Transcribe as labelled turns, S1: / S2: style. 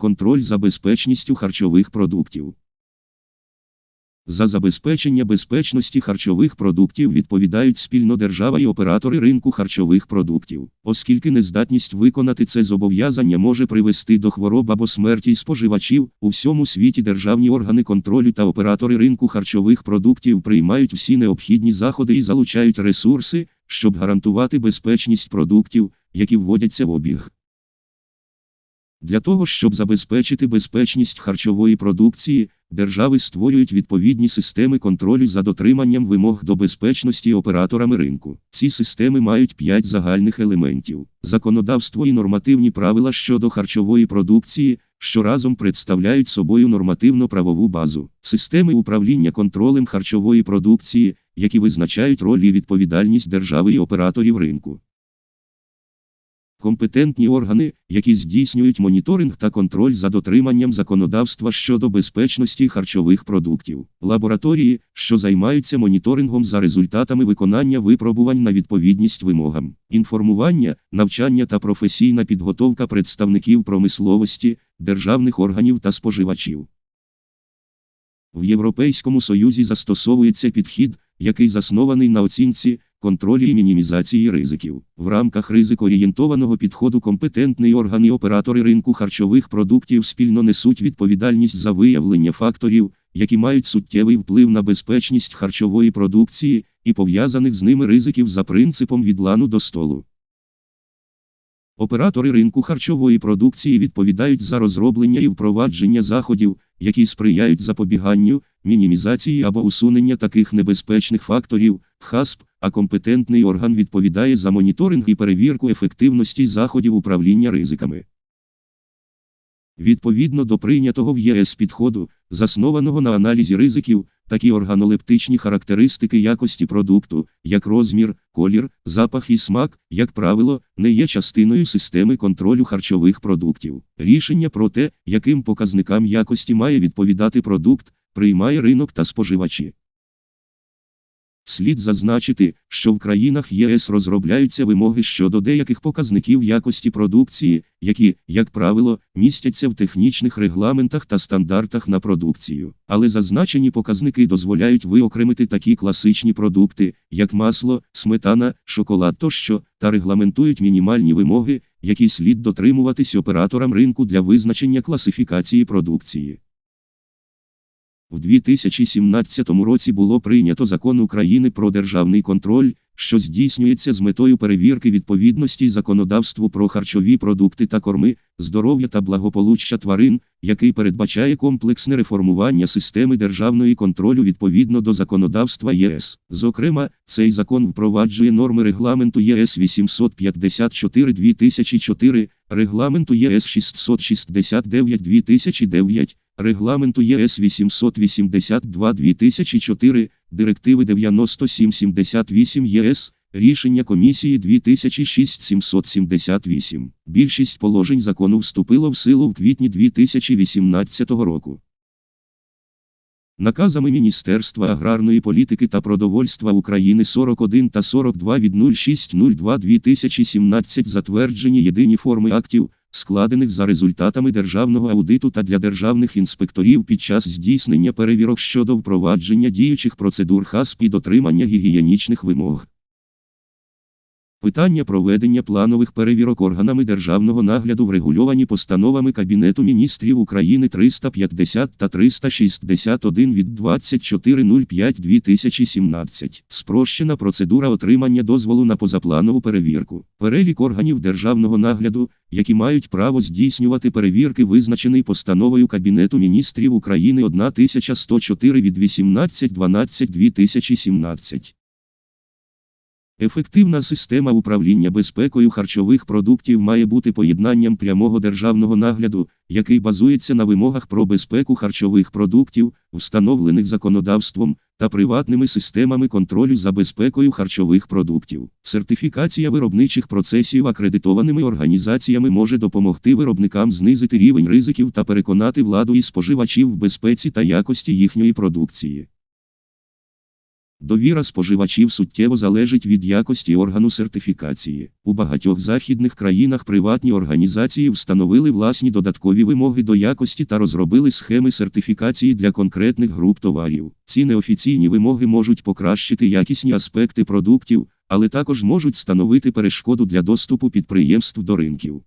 S1: Контроль за безпечністю харчових продуктів. За забезпечення безпечності харчових продуктів відповідають спільно держава і оператори ринку харчових продуктів, оскільки нездатність виконати це зобов'язання може привести до хвороб або смерті споживачів, у всьому світі державні органи контролю та оператори ринку харчових продуктів приймають всі необхідні заходи і залучають ресурси, щоб гарантувати безпечність продуктів, які вводяться в обіг. Для того, щоб забезпечити безпечність харчової продукції, держави створюють відповідні системи контролю за дотриманням вимог до безпечності операторами ринку. Ці системи мають п'ять загальних елементів: законодавство і нормативні правила щодо харчової продукції, що разом представляють собою нормативно-правову базу, системи управління контролем харчової продукції, які визначають роль і відповідальність держави і операторів ринку. Компетентні органи, які здійснюють моніторинг та контроль за дотриманням законодавства щодо безпечності харчових продуктів, лабораторії, що займаються моніторингом за результатами виконання випробувань на відповідність вимогам, інформування, навчання та професійна підготовка представників промисловості, державних органів та споживачів. В Європейському Союзі застосовується підхід, який заснований на оцінці, контролі і мінімізації ризиків. В рамках ризикоорієнтованого підходу компетентний орган і оператори ринку харчових продуктів спільно несуть відповідальність за виявлення факторів, які мають суттєвий вплив на безпечність харчової продукції і пов'язаних з ними ризиків за принципом від лану до столу. Оператори ринку харчової продукції відповідають за розроблення і впровадження заходів, які сприяють запобіганню, мінімізації або усунення таких небезпечних факторів, ХАСП, а компетентний орган відповідає за моніторинг і перевірку ефективності заходів управління ризиками. Відповідно до прийнятого в ЄС підходу, заснованого на аналізі ризиків, такі органолептичні характеристики якості продукту, як розмір, колір, запах і смак, як правило, не є частиною системи контролю харчових продуктів. Рішення про те, яким показникам якості має відповідати продукт, приймає ринок та споживачі. Слід зазначити, що в країнах ЄС розробляються вимоги щодо деяких показників якості продукції, які, як правило, містяться в технічних регламентах та стандартах на продукцію. Але зазначені показники дозволяють виокремити такі класичні продукти, як масло, сметана, шоколад тощо, та регламентують мінімальні вимоги, які слід дотримуватись операторам ринку для визначення класифікації продукції. В 2017 році було прийнято закон України про державний контроль, що здійснюється з метою перевірки відповідності законодавству про харчові продукти та корми, здоров'я та благополуччя тварин, який передбачає комплексне реформування системи державної контролю відповідно до законодавства ЄС. Зокрема, цей закон впроваджує норми регламенту ЄС 854 2004, регламенту єС 669 2009 Регламенту ЄС 882 2004, Директиви 9778 ЄС, рішення комісії 2006 778. Більшість положень закону вступило в силу в квітні 2018 року. Наказами Міністерства аграрної політики та продовольства України 41 та 42 від 0602 2017 затверджені єдині форми актів складених за результатами державного аудиту та для державних інспекторів під час здійснення перевірок щодо впровадження діючих процедур ХАСП і дотримання гігієнічних вимог. Питання проведення планових перевірок органами державного нагляду врегульовані постановами Кабінету міністрів України 350 та 361 від 24.05.2017. Спрощена процедура отримання дозволу на позапланову перевірку. Перелік органів державного нагляду, які мають право здійснювати перевірки, визначений постановою Кабінету міністрів України 1104 від 18.12.2017. Ефективна система управління безпекою харчових продуктів має бути поєднанням прямого державного нагляду, який базується на вимогах про безпеку харчових продуктів, встановлених законодавством, та приватними системами контролю за безпекою харчових продуктів. Сертифікація виробничих процесів акредитованими організаціями може допомогти виробникам знизити рівень ризиків та переконати владу і споживачів в безпеці та якості їхньої продукції. Довіра споживачів суттєво залежить від якості органу сертифікації. У багатьох західних країнах приватні організації встановили власні додаткові вимоги до якості та розробили схеми сертифікації для конкретних груп товарів. Ці неофіційні вимоги можуть покращити якісні аспекти продуктів, але також можуть становити перешкоду для доступу підприємств до ринків.